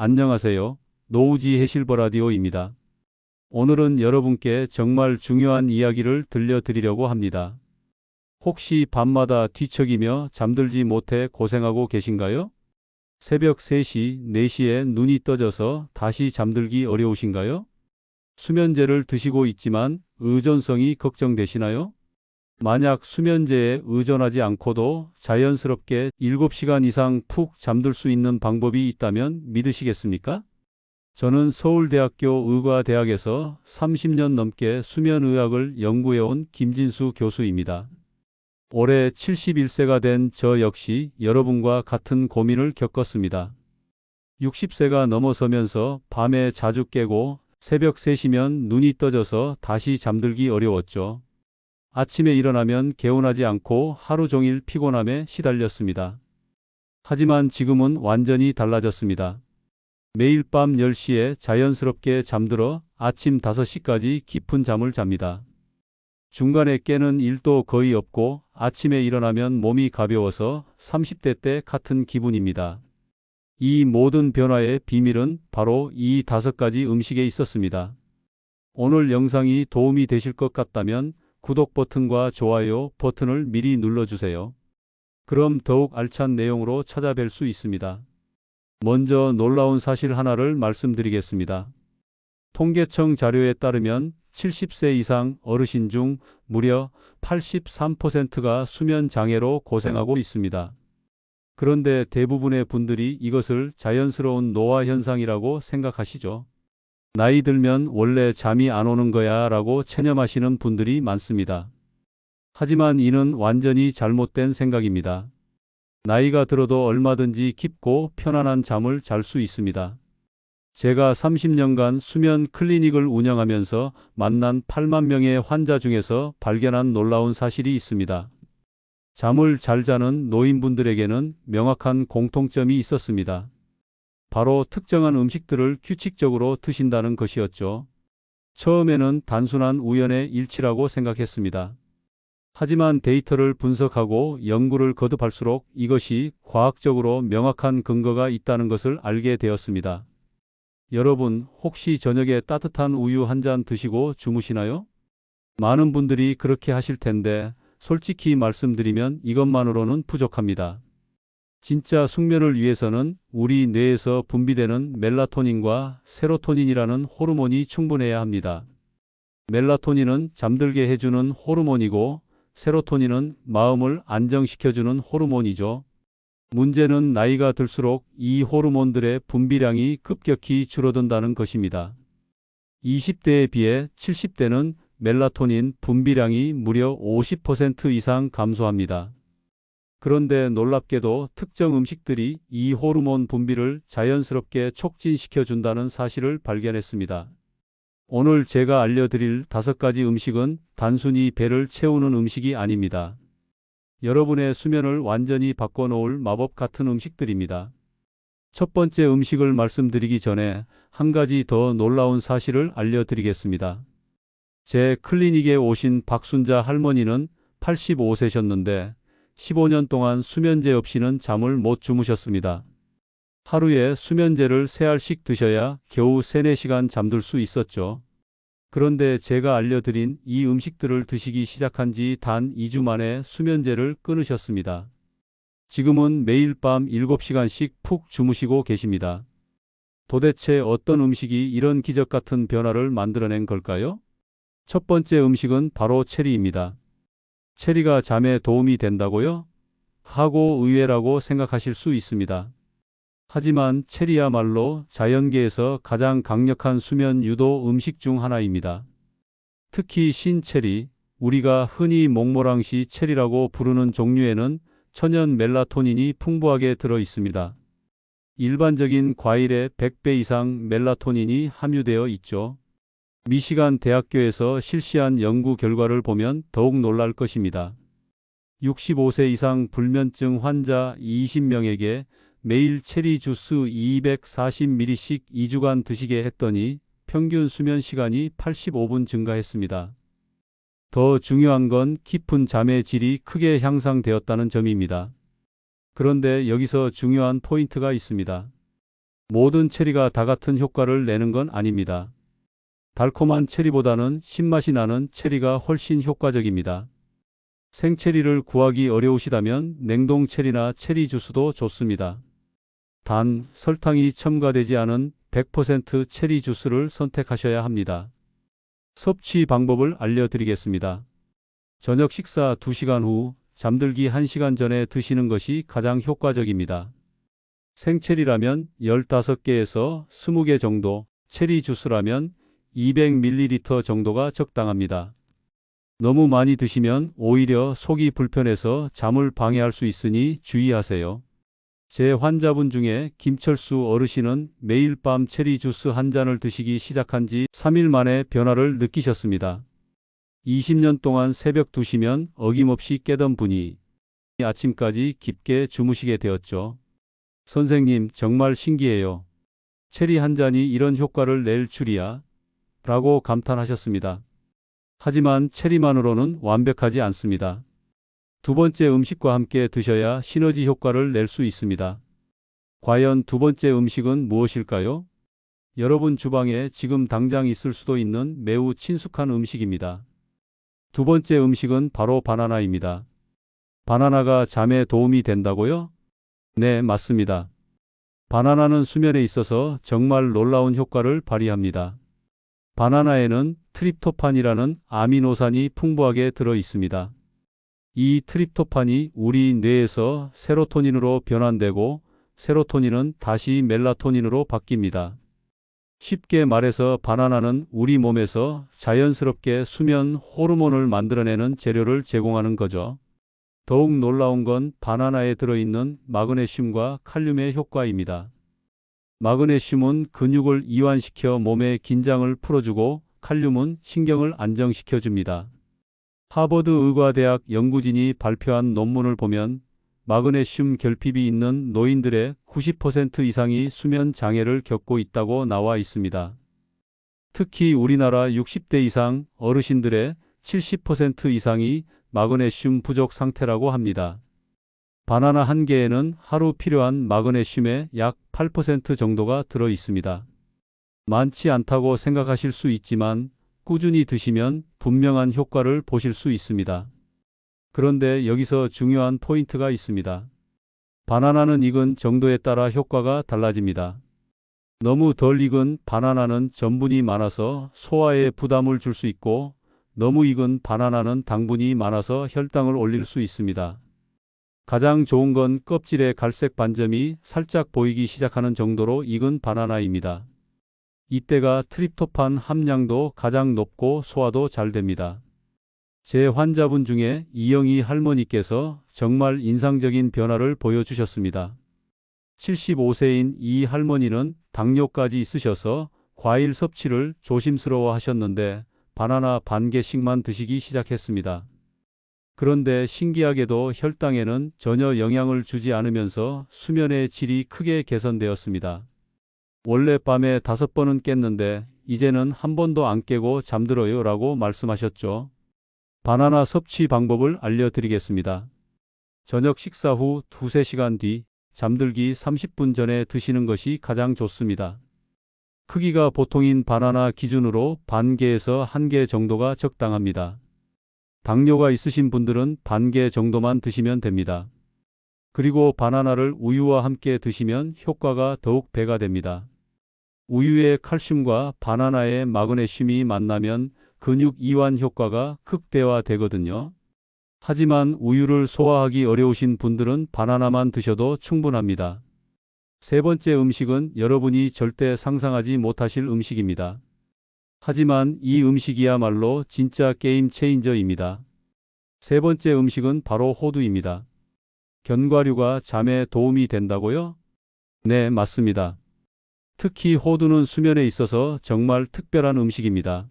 안녕하세요. 노우지 해실버 라디오입니다. 오늘은 여러분께 정말 중요한 이야기를 들려드리려고 합니다. 혹시 밤마다 뒤척이며 잠들지 못해 고생하고 계신가요? 새벽 3시, 4시에 눈이 떠져서 다시 잠들기 어려우신가요? 수면제를 드시고 있지만 의존성이 걱정되시나요? 만약 수면제에 의존하지 않고도 자연스럽게 7시간 이상 푹 잠들 수 있는 방법이 있다면 믿으시겠습니까? 저는 서울대학교 의과대학에서 30년 넘게 수면의학을 연구해온 김진수 교수입니다. 올해 71세가 된 저 역시 여러분과 같은 고민을 겪었습니다. 60세가 넘어서면서 밤에 자주 깨고 새벽 3시면 눈이 떠져서 다시 잠들기 어려웠죠. 아침에 일어나면 개운하지 않고 하루 종일 피곤함에 시달렸습니다. 하지만 지금은 완전히 달라졌습니다. 매일 밤 10시에 자연스럽게 잠들어 아침 5시까지 깊은 잠을 잡니다. 중간에 깨는 일도 거의 없고 아침에 일어나면 몸이 가벼워서 30대 때 같은 기분입니다. 이 모든 변화의 비밀은 바로 이 다섯 가지 음식에 있었습니다. 오늘 영상이 도움이 되실 것 같다면 구독 버튼과 좋아요 버튼을 미리 눌러주세요. 그럼 더욱 알찬 내용으로 찾아뵐 수 있습니다. 먼저 놀라운 사실 하나를 말씀드리겠습니다. 통계청 자료에 따르면 70세 이상 어르신 중 무려 83%가 수면 장애로 고생하고 있습니다. 그런데 대부분의 분들이 이것을 자연스러운 노화 현상이라고 생각하시죠. 나이 들면 원래 잠이 안 오는 거야 라고 체념하시는 분들이 많습니다. 하지만 이는 완전히 잘못된 생각입니다. 나이가 들어도 얼마든지 깊고 편안한 잠을 잘 수 있습니다. 제가 30년간 수면 클리닉을 운영하면서 만난 8만 명의 환자 중에서 발견한 놀라운 사실이 있습니다. 잠을 잘 자는 노인분들에게는 명확한 공통점이 있었습니다. 바로 특정한 음식들을 규칙적으로 드신다는 것이었죠. 처음에는 단순한 우연의 일치라고 생각했습니다. 하지만 데이터를 분석하고 연구를 거듭할수록 이것이 과학적으로 명확한 근거가 있다는 것을 알게 되었습니다. 여러분, 혹시 저녁에 따뜻한 우유 한 잔 드시고 주무시나요? 많은 분들이 그렇게 하실 텐데, 솔직히 말씀드리면 이것만으로는 부족합니다. 진짜 숙면을 위해서는 우리 뇌에서 분비되는 멜라토닌과 세로토닌이라는 호르몬이 충분해야 합니다. 멜라토닌은 잠들게 해주는 호르몬이고 세로토닌은 마음을 안정시켜주는 호르몬이죠. 문제는 나이가 들수록 이 호르몬들의 분비량이 급격히 줄어든다는 것입니다. 20대에 비해 70대는 멜라토닌 분비량이 무려 50% 이상 감소합니다. 그런데 놀랍게도 특정 음식들이 이 호르몬 분비를 자연스럽게 촉진시켜 준다는 사실을 발견했습니다. 오늘 제가 알려드릴 다섯 가지 음식은 단순히 배를 채우는 음식이 아닙니다. 여러분의 수면을 완전히 바꿔놓을 마법 같은 음식들입니다. 첫 번째 음식을 말씀드리기 전에 한 가지 더 놀라운 사실을 알려드리겠습니다. 제 클리닉에 오신 박순자 할머니는 85세셨는데 15년 동안 수면제 없이는 잠을 못 주무셨습니다. 하루에 수면제를 3알씩 드셔야 겨우 3, 4시간 잠들 수 있었죠. 그런데 제가 알려드린 이 음식들을 드시기 시작한 지 단 2주 만에 수면제를 끊으셨습니다. 지금은 매일 밤 7시간씩 푹 주무시고 계십니다. 도대체 어떤 음식이 이런 기적 같은 변화를 만들어낸 걸까요? 첫 번째 음식은 바로 체리입니다. 체리가 잠에 도움이 된다고요? 하고 의외라고 생각하실 수 있습니다. 하지만 체리야말로 자연계에서 가장 강력한 수면 유도 음식 중 하나입니다. 특히 신체리, 우리가 흔히 몽모랑시 체리라고 부르는 종류에는 천연 멜라토닌이 풍부하게 들어 있습니다. 일반적인 과일의 100배 이상 멜라토닌이 함유되어 있죠. 미시간 대학교에서 실시한 연구 결과를 보면 더욱 놀랄 것입니다. 65세 이상 불면증 환자 20명에게 매일 체리 주스 240ml씩 2주간 드시게 했더니 평균 수면 시간이 85분 증가했습니다. 더 중요한 건 깊은 잠의 질이 크게 향상되었다는 점입니다. 그런데 여기서 중요한 포인트가 있습니다. 모든 체리가 다 같은 효과를 내는 건 아닙니다. 달콤한 체리보다는 신맛이 나는 체리가 훨씬 효과적입니다. 생체리를 구하기 어려우시다면 냉동 체리나 체리 주스도 좋습니다. 단 설탕이 첨가되지 않은 100% 체리 주스를 선택하셔야 합니다. 섭취 방법을 알려드리겠습니다. 저녁 식사 2시간 후 잠들기 1시간 전에 드시는 것이 가장 효과적입니다. 생체리라면 15개에서 20개 정도, 체리 주스라면 200ml 정도가 적당합니다. 너무 많이 드시면 오히려 속이 불편해서 잠을 방해할 수 있으니 주의하세요. 제 환자분 중에 김철수 어르신은 매일 밤 체리 주스 한 잔을 드시기 시작한 지 3일 만에 변화를 느끼셨습니다. 20년 동안 새벽 2시면 어김없이 깨던 분이 아침까지 깊게 주무시게 되었죠. 선생님, 정말 신기해요. 체리 한 잔이 이런 효과를 낼 줄이야. 라고 감탄하셨습니다. 하지만 체리만으로는 완벽하지 않습니다. 두 번째 음식과 함께 드셔야 시너지 효과를 낼 수 있습니다. 과연 두 번째 음식은 무엇일까요? 여러분 주방에 지금 당장 있을 수도 있는 매우 친숙한 음식입니다. 두 번째 음식은 바로 바나나입니다. 바나나가 잠에 도움이 된다고요? 네, 맞습니다. 바나나는 수면에 있어서 정말 놀라운 효과를 발휘합니다. 바나나에는 트립토판이라는 아미노산이 풍부하게 들어 있습니다. 이 트립토판이 우리 뇌에서 세로토닌으로 변환되고 세로토닌은 다시 멜라토닌으로 바뀝니다. 쉽게 말해서 바나나는 우리 몸에서 자연스럽게 수면 호르몬을 만들어내는 재료를 제공하는 거죠. 더욱 놀라운 건 바나나에 들어있는 마그네슘과 칼륨의 효과입니다. 마그네슘은 근육을 이완시켜 몸의 긴장을 풀어주고 칼륨은 신경을 안정시켜 줍니다. 하버드 의과대학 연구진이 발표한 논문을 보면 마그네슘 결핍이 있는 노인들의 90% 이상이 수면 장애를 겪고 있다고 나와 있습니다. 특히 우리나라 60대 이상 어르신들의 70% 이상이 마그네슘 부족 상태라고 합니다. 바나나 한 개에는 하루 필요한 마그네슘의 약 8% 정도가 들어 있습니다. 많지 않다고 생각하실 수 있지만 꾸준히 드시면 분명한 효과를 보실 수 있습니다. 그런데 여기서 중요한 포인트가 있습니다. 바나나는 익은 정도에 따라 효과가 달라집니다. 너무 덜 익은 바나나는 전분이 많아서 소화에 부담을 줄 수 있고 너무 익은 바나나는 당분이 많아서 혈당을 올릴 수 있습니다. 가장 좋은 건 껍질의 갈색 반점이 살짝 보이기 시작하는 정도로 익은 바나나입니다. 이때가 트립토판 함량도 가장 높고 소화도 잘 됩니다. 제 환자분 중에 이영희 할머니께서 정말 인상적인 변화를 보여주셨습니다. 75세인 이 할머니는 당뇨까지 있으셔서 과일 섭취를 조심스러워 하셨는데 바나나 반 개씩만 드시기 시작했습니다. 그런데 신기하게도 혈당에는 전혀 영향을 주지 않으면서 수면의 질이 크게 개선되었습니다. 원래 밤에 다섯 번은 깼는데 이제는 한 번도 안 깨고 잠들어요 라고 말씀하셨죠. 바나나 섭취 방법을 알려드리겠습니다. 저녁 식사 후 두세 시간 뒤 잠들기 30분 전에 드시는 것이 가장 좋습니다. 크기가 보통인 바나나 기준으로 반 개에서 한 개 정도가 적당합니다. 당뇨가 있으신 분들은 반 개 정도만 드시면 됩니다. 그리고 바나나를 우유와 함께 드시면 효과가 더욱 배가 됩니다. 우유의 칼슘과 바나나의 마그네슘이 만나면 근육 이완 효과가 극대화되거든요. 하지만 우유를 소화하기 어려우신 분들은 바나나만 드셔도 충분합니다. 세 번째 음식은 여러분이 절대 상상하지 못하실 음식입니다. 하지만 이 음식이야말로 진짜 게임 체인저입니다. 세 번째 음식은 바로 호두입니다. 견과류가 잠에 도움이 된다고요? 네, 맞습니다. 특히 호두는 수면에 있어서 정말 특별한 음식입니다.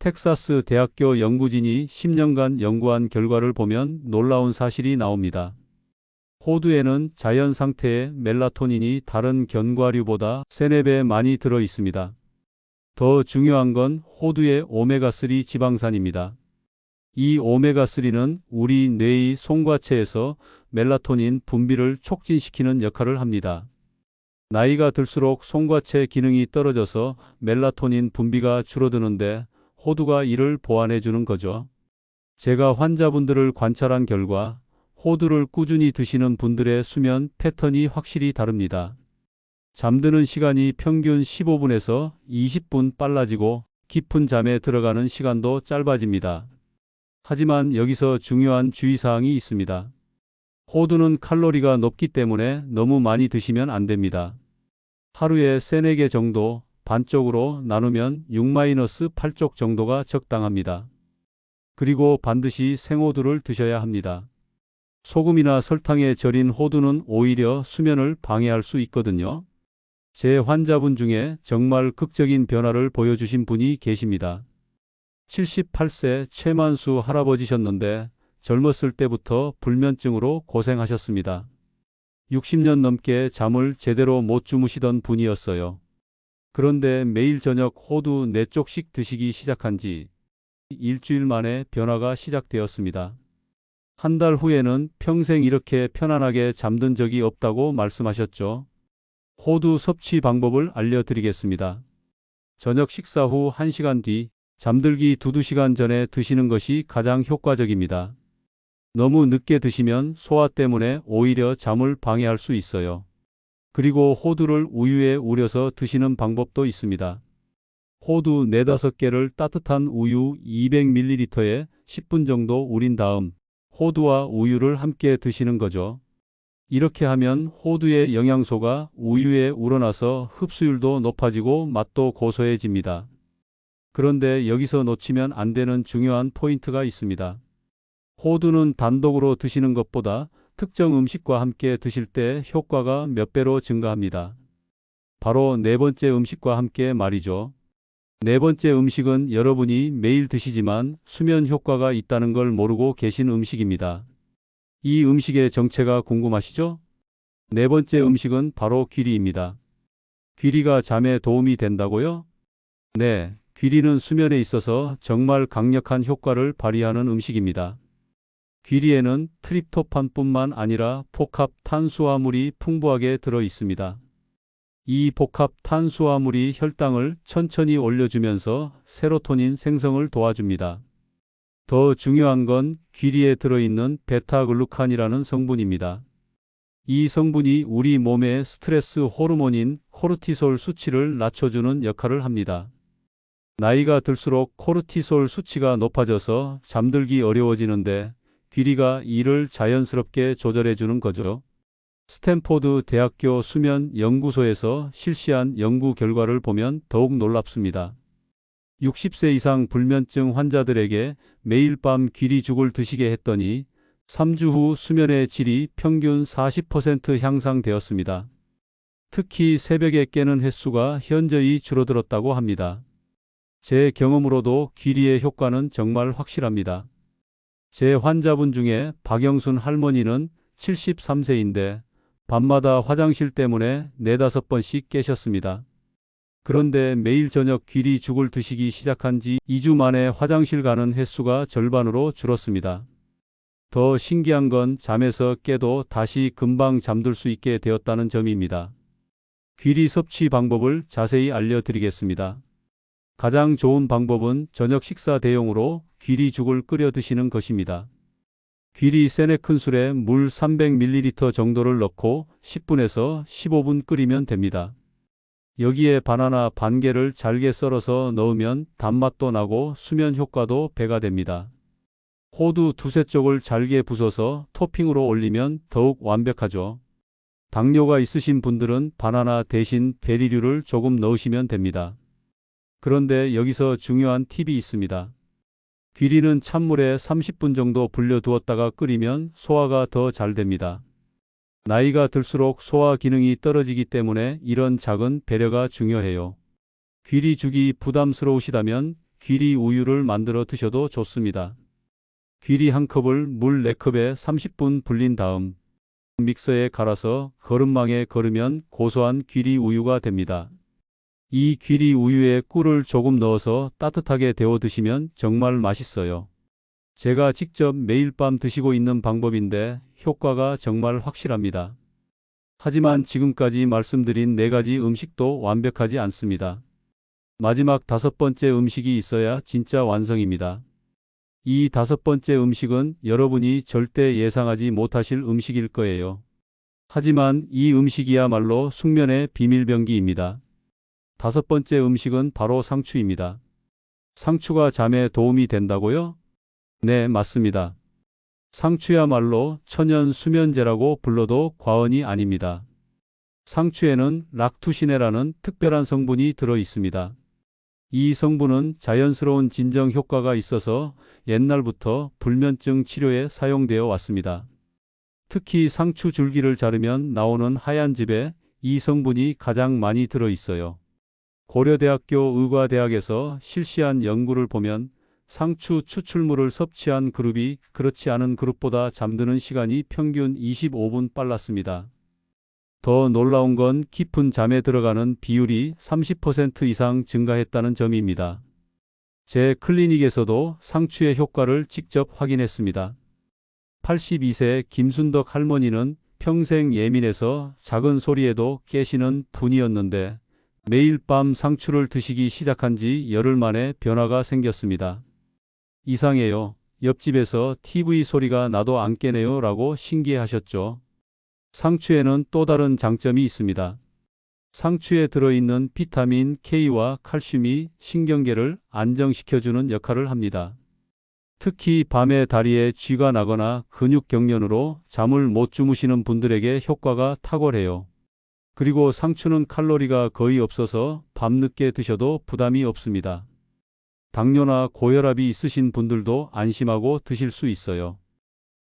텍사스 대학교 연구진이 10년간 연구한 결과를 보면 놀라운 사실이 나옵니다. 호두에는 자연 상태의 멜라토닌이 다른 견과류보다 3, 4배 많이 들어 있습니다. 더 중요한 건 호두의 오메가3 지방산입니다. 이 오메가3는 우리 뇌의 송과체에서 멜라토닌 분비를 촉진시키는 역할을 합니다. 나이가 들수록 송과체 기능이 떨어져서 멜라토닌 분비가 줄어드는데 호두가 이를 보완해 주는 거죠. 제가 환자분들을 관찰한 결과 호두를 꾸준히 드시는 분들의 수면 패턴이 확실히 다릅니다. 잠드는 시간이 평균 15분에서 20분 빨라지고 깊은 잠에 들어가는 시간도 짧아집니다. 하지만 여기서 중요한 주의사항이 있습니다. 호두는 칼로리가 높기 때문에 너무 많이 드시면 안 됩니다. 하루에 3, 4개 정도 반쪽으로 나누면 6-8쪽 정도가 적당합니다. 그리고 반드시 생호두를 드셔야 합니다. 소금이나 설탕에 절인 호두는 오히려 수면을 방해할 수 있거든요. 제 환자분 중에 정말 극적인 변화를 보여주신 분이 계십니다. 78세 최만수 할아버지셨는데 젊었을 때부터 불면증으로 고생하셨습니다. 60년 넘게 잠을 제대로 못 주무시던 분이었어요. 그런데 매일 저녁 호두 4쪽씩 드시기 시작한 지 일주일 만에 변화가 시작되었습니다. 한 달 후에는 평생 이렇게 편안하게 잠든 적이 없다고 말씀하셨죠. 호두 섭취 방법을 알려드리겠습니다. 저녁 식사 후 1시간 뒤 잠들기 2-2시간 전에 드시는 것이 가장 효과적입니다. 너무 늦게 드시면 소화 때문에 오히려 잠을 방해할 수 있어요. 그리고 호두를 우유에 우려서 드시는 방법도 있습니다. 호두 4, 5개를 따뜻한 우유 200ml에 10분 정도 우린 다음 호두와 우유를 함께 드시는 거죠. 이렇게 하면 호두의 영양소가 우유에 우러나서 흡수율도 높아지고 맛도 고소해집니다. 그런데 여기서 놓치면 안 되는 중요한 포인트가 있습니다. 호두는 단독으로 드시는 것보다 특정 음식과 함께 드실 때 효과가 몇 배로 증가합니다. 바로 네 번째 음식과 함께 말이죠. 네 번째 음식은 여러분이 매일 드시지만 수면 효과가 있다는 걸 모르고 계신 음식입니다. 이 음식의 정체가 궁금하시죠? 네 번째 음식은 바로 귀리입니다. 귀리가 잠에 도움이 된다고요? 네, 귀리는 수면에 있어서 정말 강력한 효과를 발휘하는 음식입니다. 귀리에는 트립토판뿐만 아니라 복합 탄수화물이 풍부하게 들어 있습니다. 이 복합 탄수화물이 혈당을 천천히 올려주면서 세로토닌 생성을 도와줍니다. 더 중요한 건 귀리에 들어있는 베타글루칸이라는 성분입니다. 이 성분이 우리 몸의 스트레스 호르몬인 코르티솔 수치를 낮춰주는 역할을 합니다. 나이가 들수록 코르티솔 수치가 높아져서 잠들기 어려워지는데 귀리가 이를 자연스럽게 조절해 주는 거죠. 스탠포드 대학교 수면 연구소에서 실시한 연구 결과를 보면 더욱 놀랍습니다. 60세 이상 불면증 환자들에게 매일 밤 귀리죽을 드시게 했더니 3주 후 수면의 질이 평균 40% 향상되었습니다. 특히 새벽에 깨는 횟수가 현저히 줄어들었다고 합니다. 제 경험으로도 귀리의 효과는 정말 확실합니다. 제 환자분 중에 박영순 할머니는 73세인데 밤마다 화장실 때문에 네다섯 번씩 깨셨습니다. 그런데 매일 저녁 귀리 죽을 드시기 시작한 지 2주 만에 화장실 가는 횟수가 절반으로 줄었습니다. 더 신기한 건 잠에서 깨도 다시 금방 잠들 수 있게 되었다는 점입니다. 귀리 섭취 방법을 자세히 알려드리겠습니다. 가장 좋은 방법은 저녁 식사 대용으로 귀리죽을 끓여 드시는 것입니다. 귀리 세네 큰술에 물 300ml 정도를 넣고 10분에서 15분 끓이면 됩니다. 여기에 바나나 반 개를 잘게 썰어서 넣으면 단맛도 나고 수면 효과도 배가 됩니다. 호두 두세 쪽을 잘게 부숴서 토핑으로 올리면 더욱 완벽하죠. 당뇨가 있으신 분들은 바나나 대신 베리류를 조금 넣으시면 됩니다. 그런데 여기서 중요한 팁이 있습니다. 귀리는 찬물에 30분 정도 불려두었다가 끓이면 소화가 더 잘 됩니다. 나이가 들수록 소화 기능이 떨어지기 때문에 이런 작은 배려가 중요해요. 귀리 죽이 부담스러우시다면 귀리 우유를 만들어 드셔도 좋습니다. 귀리 한 컵을 물 4컵에 30분 불린 다음 믹서에 갈아서 거름망에 걸으면 고소한 귀리 우유가 됩니다. 이 귀리 우유에 꿀을 조금 넣어서 따뜻하게 데워 드시면 정말 맛있어요. 제가 직접 매일 밤 드시고 있는 방법인데 효과가 정말 확실합니다. 하지만 지금까지 말씀드린 네 가지 음식도 완벽하지 않습니다. 마지막 다섯 번째 음식이 있어야 진짜 완성입니다. 이 다섯 번째 음식은 여러분이 절대 예상하지 못하실 음식일 거예요. 하지만 이 음식이야말로 숙면의 비밀병기입니다. 다섯 번째 음식은 바로 상추입니다. 상추가 잠에 도움이 된다고요? 네, 맞습니다. 상추야말로 천연 수면제라고 불러도 과언이 아닙니다. 상추에는 락투시네라는 특별한 성분이 들어 있습니다. 이 성분은 자연스러운 진정 효과가 있어서 옛날부터 불면증 치료에 사용되어 왔습니다. 특히 상추 줄기를 자르면 나오는 하얀 즙에 이 성분이 가장 많이 들어 있어요. 고려대학교 의과대학에서 실시한 연구를 보면 상추 추출물을 섭취한 그룹이 그렇지 않은 그룹보다 잠드는 시간이 평균 25분 빨랐습니다. 더 놀라운 건 깊은 잠에 들어가는 비율이 30% 이상 증가했다는 점입니다. 제 클리닉에서도 상추의 효과를 직접 확인했습니다. 82세 김순덕 할머니는 평생 예민해서 작은 소리에도 깨시는 분이었는데 매일 밤 상추를 드시기 시작한 지 열흘 만에 변화가 생겼습니다. 이상해요. 옆집에서 TV 소리가 나도 안 깨네요 라고 신기해하셨죠. 상추에는 또 다른 장점이 있습니다. 상추에 들어있는 비타민 K와 칼슘이 신경계를 안정시켜주는 역할을 합니다. 특히 밤에 다리에 쥐가 나거나 근육 경련으로 잠을 못 주무시는 분들에게 효과가 탁월해요. 그리고 상추는 칼로리가 거의 없어서 밤늦게 드셔도 부담이 없습니다. 당뇨나 고혈압이 있으신 분들도 안심하고 드실 수 있어요.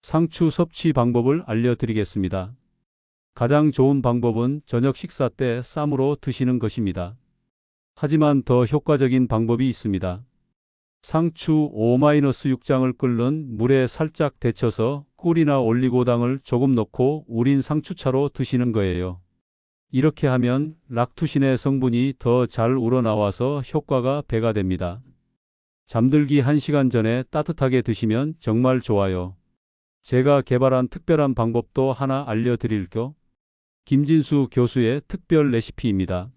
상추 섭취 방법을 알려드리겠습니다. 가장 좋은 방법은 저녁 식사 때 쌈으로 드시는 것입니다. 하지만 더 효과적인 방법이 있습니다. 상추 5-6장을 끓는 물에 살짝 데쳐서 꿀이나 올리고당을 조금 넣고 우린 상추차로 드시는 거예요. 이렇게 하면 락투신의 성분이 더 잘 우러나와서 효과가 배가 됩니다. 잠들기 1시간 전에 따뜻하게 드시면 정말 좋아요. 제가 개발한 특별한 방법도 하나 알려드릴게요. 김진수 교수의 특별 레시피입니다.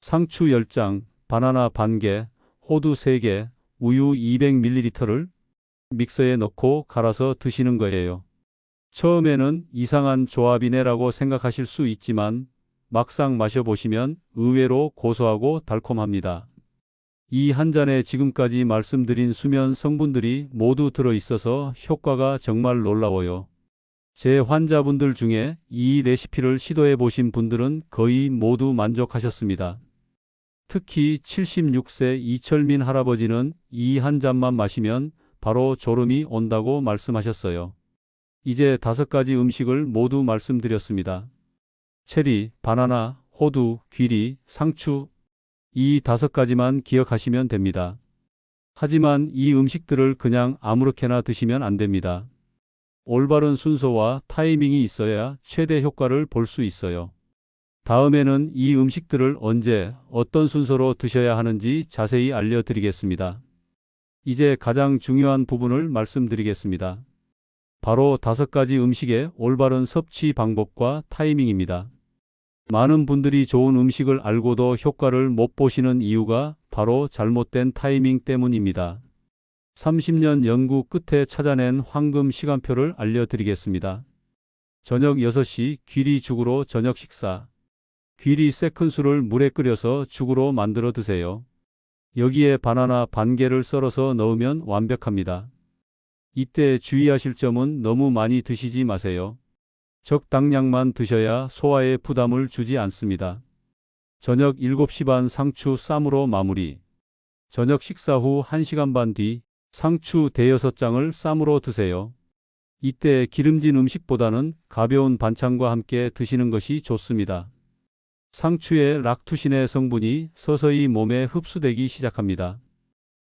상추 10장, 바나나 반개, 호두 3개, 우유 200ml를 믹서에 넣고 갈아서 드시는 거예요. 처음에는 이상한 조합이네라고 생각하실 수 있지만 막상 마셔보시면 의외로 고소하고 달콤합니다. 이 한 잔에 지금까지 말씀드린 수면 성분들이 모두 들어 있어서 효과가 정말 놀라워요. 제 환자분들 중에 이 레시피를 시도해 보신 분들은 거의 모두 만족하셨습니다. 특히 76세 이철민 할아버지는 이 한 잔만 마시면 바로 졸음이 온다고 말씀하셨어요. 이제 다섯 가지 음식을 모두 말씀드렸습니다. 체리, 바나나, 호두, 귀리, 상추. 이 다섯 가지만 기억하시면 됩니다. 하지만 이 음식들을 그냥 아무렇게나 드시면 안 됩니다. 올바른 순서와 타이밍이 있어야 최대 효과를 볼 수 있어요. 다음에는 이 음식들을 언제, 어떤 순서로 드셔야 하는지 자세히 알려드리겠습니다. 이제 가장 중요한 부분을 말씀드리겠습니다. 바로 다섯 가지 음식의 올바른 섭취 방법과 타이밍입니다. 많은 분들이 좋은 음식을 알고도 효과를 못 보시는 이유가 바로 잘못된 타이밍 때문입니다. 30년 연구 끝에 찾아낸 황금 시간표를 알려드리겠습니다. 저녁 6시 귀리 죽으로 저녁 식사. 귀리 세큰술을 물에 끓여서 죽으로 만들어 드세요. 여기에 바나나 반 개를 썰어서 넣으면 완벽합니다. 이때 주의하실 점은 너무 많이 드시지 마세요. 적당량만 드셔야 소화에 부담을 주지 않습니다. 저녁 7시 반 상추 쌈으로 마무리. 저녁 식사 후 1시간 반 뒤 상추 대여섯 장을 쌈으로 드세요. 이때 기름진 음식보다는 가벼운 반찬과 함께 드시는 것이 좋습니다. 상추의 락투신의 성분이 서서히 몸에 흡수되기 시작합니다.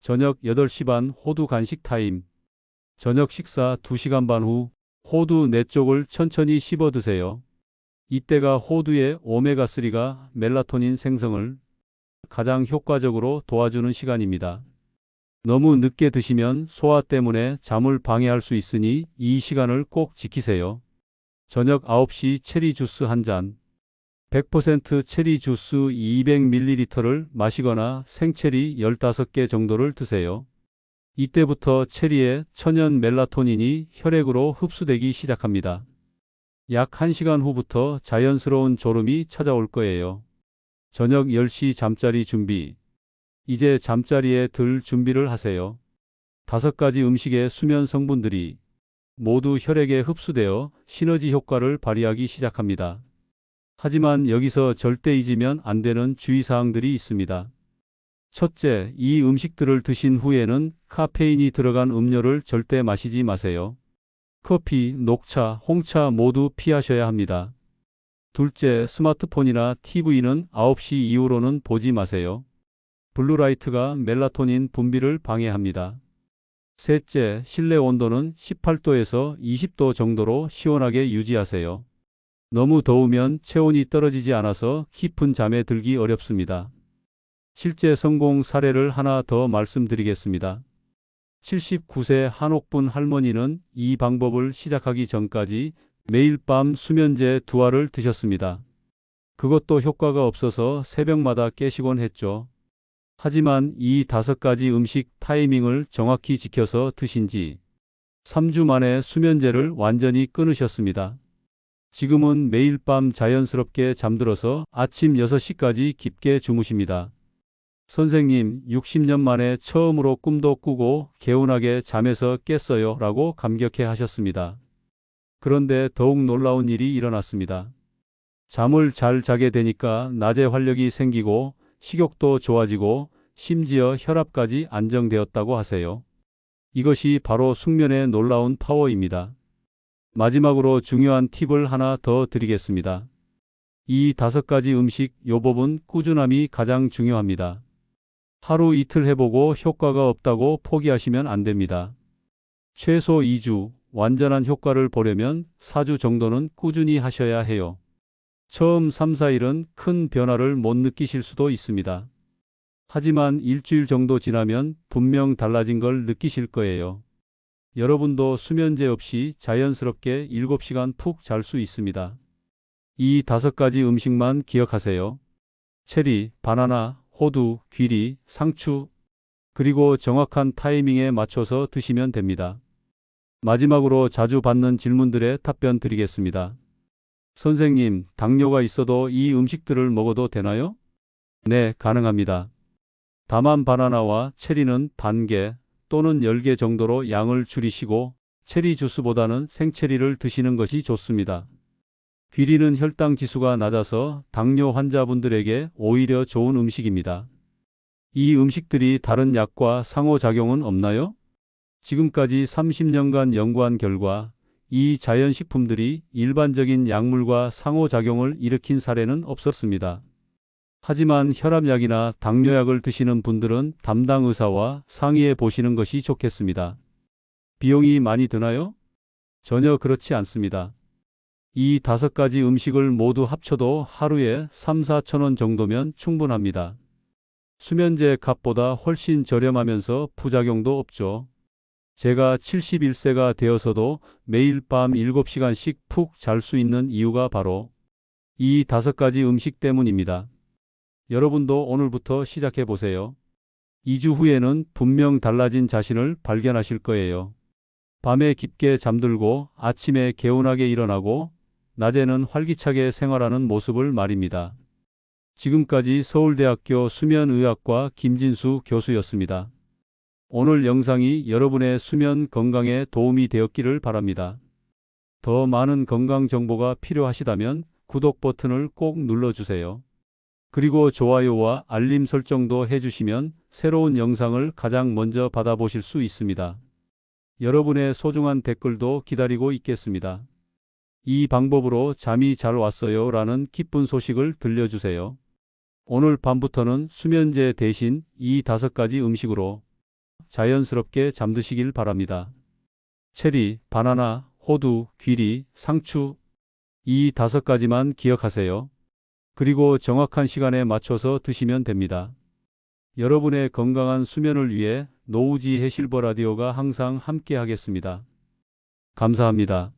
저녁 8시 반 호두 간식 타임. 저녁 식사 2시간 반 후 호두 네 쪽을 천천히 씹어 드세요. 이때가 호두의 오메가3가 멜라토닌 생성을 가장 효과적으로 도와주는 시간입니다. 너무 늦게 드시면 소화 때문에 잠을 방해할 수 있으니 이 시간을 꼭 지키세요. 저녁 9시 체리 주스 한 잔. 100% 체리 주스 200ml를 마시거나 생체리 15개 정도를 드세요. 이때부터 체리의 천연 멜라토닌이 혈액으로 흡수되기 시작합니다. 약 1시간 후부터 자연스러운 졸음이 찾아올 거예요. 저녁 10시 잠자리 준비. 이제 잠자리에 들 준비를 하세요. 다섯 가지 음식의 수면 성분들이 모두 혈액에 흡수되어 시너지 효과를 발휘하기 시작합니다. 하지만 여기서 절대 잊으면 안 되는 주의사항들이 있습니다. 첫째, 이 음식들을 드신 후에는 카페인이 들어간 음료를 절대 마시지 마세요. 커피, 녹차, 홍차 모두 피하셔야 합니다. 둘째, 스마트폰이나 TV는 9시 이후로는 보지 마세요. 블루라이트가 멜라토닌 분비를 방해합니다. 셋째, 실내 온도는 18도에서 20도 정도로 시원하게 유지하세요. 너무 더우면 체온이 떨어지지 않아서 깊은 잠에 들기 어렵습니다. 실제 성공 사례를 하나 더 말씀드리겠습니다. 79세 한옥분 할머니는 이 방법을 시작하기 전까지 매일 밤 수면제 두 알을 드셨습니다. 그것도 효과가 없어서 새벽마다 깨시곤 했죠. 하지만 이 다섯 가지 음식 타이밍을 정확히 지켜서 드신 지 3주 만에 수면제를 완전히 끊으셨습니다. 지금은 매일 밤 자연스럽게 잠들어서 아침 6시까지 깊게 주무십니다. 선생님, 60년 만에 처음으로 꿈도 꾸고 개운하게 잠에서 깼어요 라고 감격해 하셨습니다. 그런데 더욱 놀라운 일이 일어났습니다. 잠을 잘 자게 되니까 낮에 활력이 생기고 식욕도 좋아지고 심지어 혈압까지 안정되었다고 하세요. 이것이 바로 숙면의 놀라운 파워입니다. 마지막으로 중요한 팁을 하나 더 드리겠습니다. 이 다섯 가지 음식 요법은 꾸준함이 가장 중요합니다. 하루 이틀 해보고 효과가 없다고 포기하시면 안 됩니다. 최소 2주, 완전한 효과를 보려면 4주 정도는 꾸준히 하셔야 해요. 처음 3, 4일은 큰 변화를 못 느끼실 수도 있습니다. 하지만 일주일 정도 지나면 분명 달라진 걸 느끼실 거예요. 여러분도 수면제 없이 자연스럽게 7시간 푹 잘 수 있습니다. 이 다섯 가지 음식만 기억하세요. 체리, 바나나, 호두, 귀리, 상추, 그리고 정확한 타이밍에 맞춰서 드시면 됩니다. 마지막으로 자주 받는 질문들에 답변 드리겠습니다. 선생님, 당뇨가 있어도 이 음식들을 먹어도 되나요? 네, 가능합니다. 다만 바나나와 체리는 반개 또는 10개 정도로 양을 줄이시고 체리 주스보다는 생체리를 드시는 것이 좋습니다. 귀리는 혈당 지수가 낮아서 당뇨 환자분들에게 오히려 좋은 음식입니다. 이 음식들이 다른 약과 상호작용은 없나요? 지금까지 30년간 연구한 결과 이 자연식품들이 일반적인 약물과 상호작용을 일으킨 사례는 없었습니다. 하지만 혈압약이나 당뇨약을 드시는 분들은 담당 의사와 상의해 보시는 것이 좋겠습니다. 비용이 많이 드나요? 전혀 그렇지 않습니다. 이 다섯 가지 음식을 모두 합쳐도 하루에 3, 4천 원 정도면 충분합니다. 수면제 값보다 훨씬 저렴하면서 부작용도 없죠. 제가 71세가 되어서도 매일 밤 7시간씩 푹 잘 수 있는 이유가 바로 이 다섯 가지 음식 때문입니다. 여러분도 오늘부터 시작해 보세요. 2주 후에는 분명 달라진 자신을 발견하실 거예요. 밤에 깊게 잠들고 아침에 개운하게 일어나고 낮에는 활기차게 생활하는 모습을 말입니다. 지금까지 서울대학교 수면의학과 김진수 교수였습니다. 오늘 영상이 여러분의 수면 건강에 도움이 되었기를 바랍니다. 더 많은 건강 정보가 필요하시다면 구독 버튼을 꼭 눌러주세요. 그리고 좋아요와 알림 설정도 해주시면 새로운 영상을 가장 먼저 받아보실 수 있습니다. 여러분의 소중한 댓글도 기다리고 있겠습니다. 이 방법으로 잠이 잘 왔어요 라는 기쁜 소식을 들려주세요. 오늘 밤부터는 수면제 대신 이 다섯 가지 음식으로 자연스럽게 잠드시길 바랍니다. 체리, 바나나, 호두, 귀리, 상추 이 다섯 가지만 기억하세요. 그리고 정확한 시간에 맞춰서 드시면 됩니다. 여러분의 건강한 수면을 위해 노우지 해실버 라디오가 항상 함께 하겠습니다. 감사합니다.